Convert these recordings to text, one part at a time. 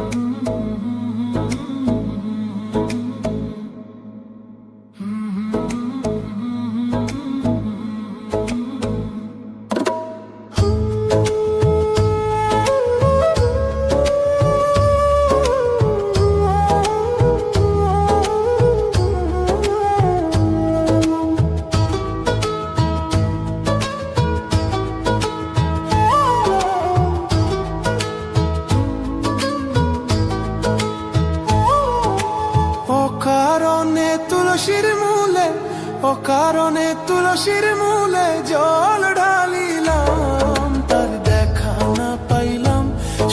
Mm-hmm. কারণে তুলসীর মূলে জল ঢালিলাম, তার দেখা না পাইলাম,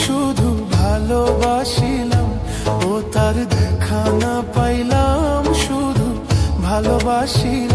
শুধু ভালোবাসিলাম, ও তার দেখা না পাইলাম, শুধু ভালোবাসিলাম।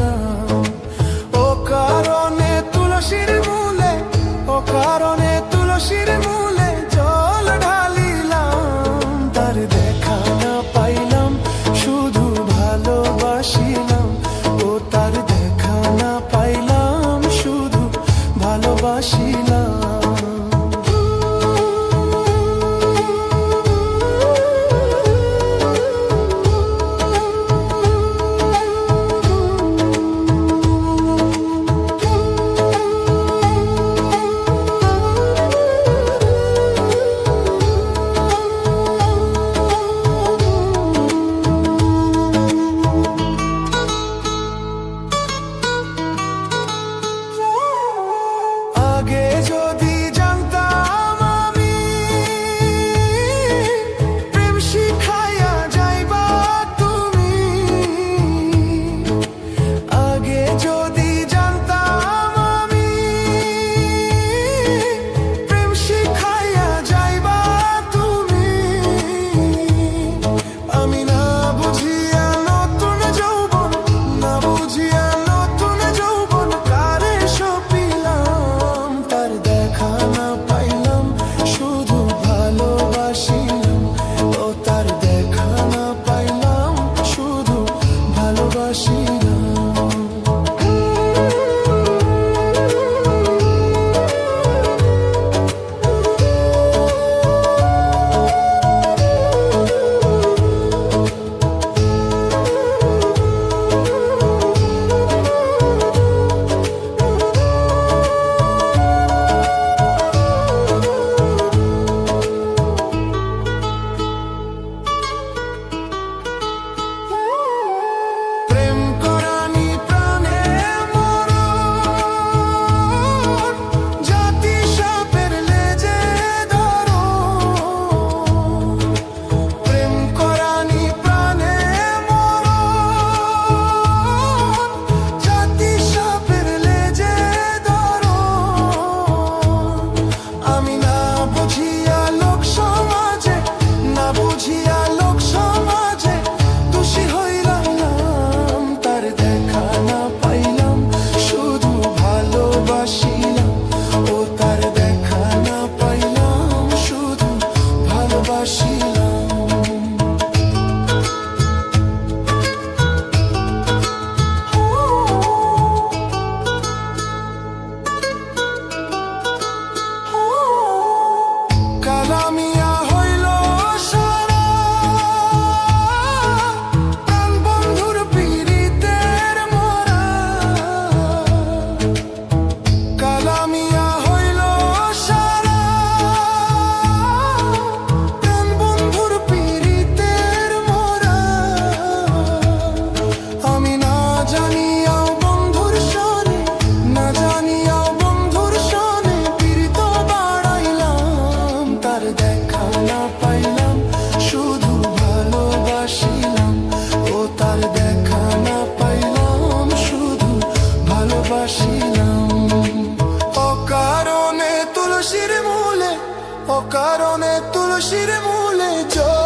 মূলে চল।